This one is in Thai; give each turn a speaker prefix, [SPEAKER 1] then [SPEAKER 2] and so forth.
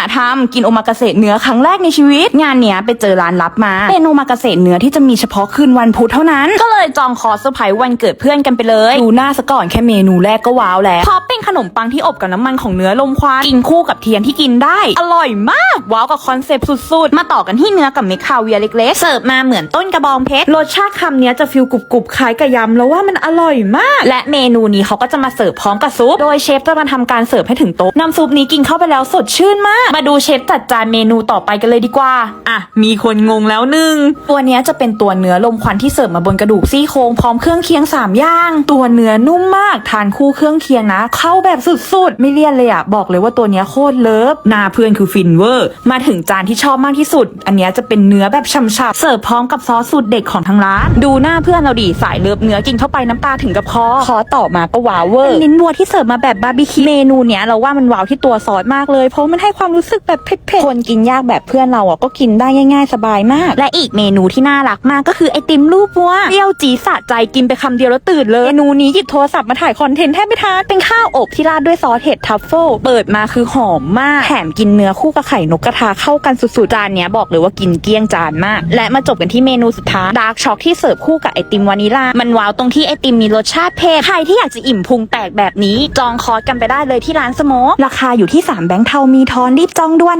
[SPEAKER 1] าทำกินโอมากาเสะเนื้อครั้งแรกในชีวิต งานเนี้ยไปเจอร้านลับมาเป็นโอมากาเสะเนื้อที่จะมีเฉพาะคืนวันพุธเท่านั้น ก็เลยจองคอสเซอร์ไพรส์วันเกิดเพื่อนกันไปเลย ดูหน้าซะก่อนแค่เมนูแรกก็ว้าวแล้วพอเขนมปังที่อบกับน้ำมันของเนื้อลมควันกินคู่กับเทียนที่กินได้ อร่อยมากว้าวกับคอนเซปต์สุดๆ มาต่อกันที่เนื้อกับเม็ดคาเวียร์เล็กๆ เสิร์ฟมาเหมือนต้นกระบองเพชรรสชาติคำเนี้ยจะฟิลกรุบๆคล้ายกับยำแล้วว่ามันอร่อยมาก และเมนูนี้เขาก็จะมาเสิร์ฟพร้อมกับซุปโดยเชฟจะมาทำการเสิร์ฟให้ถึงโต๊ะน้ำซุปนี้กินเข้าไปแล้วสดชื่นมาก มาดูเชฟจัดจานเมนูต่อไปกันเลยดีกว่าอะมีคนงงแล้วหนึ่งตัวนี้จะเป็นตัวเนื้อลมควันที่เสิร์ฟมาบนกระดูกซี่โครงพร้อมเครื่องเคียง3อย่างตัวเนื้อนุ่มมากทานคู่เครื่องเคียงนะเข้าแบบสุดๆ ไม่เลี่ยนเลยอะบอกเลยว่าตัวเนี้ยโคตรเลิฟหน้าเพื่อนคือฟินเวอร์ มาถึงจานที่ชอบมากที่สุด อันเนี้ยจะเป็นเนื้อแบบฉ่ำๆเสิร์ฟพร้อมกับซอสสูตรเด็ดของทางร้าน ดูหน้าเพื่อนเราดิสายเลิฟเนื้อกินเข้าไปน้ำตาถึงกับคอขอต่อมาก็ว้าวเวอร์ลิ้นวัวที่เสิร์ฟมาแบบบาร์บีคิวเมนูเนี้ยเราว่ามันว้าวที่ตัวซอสมากเลย เพราะมันให้ความรู้สึกแบบเผ็ดๆคนกินยากแบบเพื่อนเราอะก็กินได้ง่าย ๆ สบายมาก และอีกเมนูที่น่ารักมากก็คือไอติมรูปวัวเปรี้ยวจีดสะใจกินไปคำเดียวแล้วตื่นเลยเมนูนี้หยิบโทรศัพท์มาถ่ายคอนเทนต์แทบไม่ทันเป็นข้าวอบที่ราดด้วยซอสเห็ดทัฟเฟิลเปิดมาคือหอมมากแถมกินเนื้อคู่กับไข่นกกระทาเข้ากันสุดๆจานเนี้ยบอกเลยว่ากินเกลี้ยงจานมาก และมาจบกันที่เมนูสุดท้ายดาร์กช็อกที่เสิร์ฟคู่กับไอติมวานิลา มันว้าวตรงที่ไอติมมีรสชาติเผ็ดใครที่อยากจะอิ่มพุงแตกแบบนี้ จองคอร์สกันไปได้เลยที่ร้านสโมกราคาอยู่ที่3แบงค์เทามีทอนรีบจองด่วน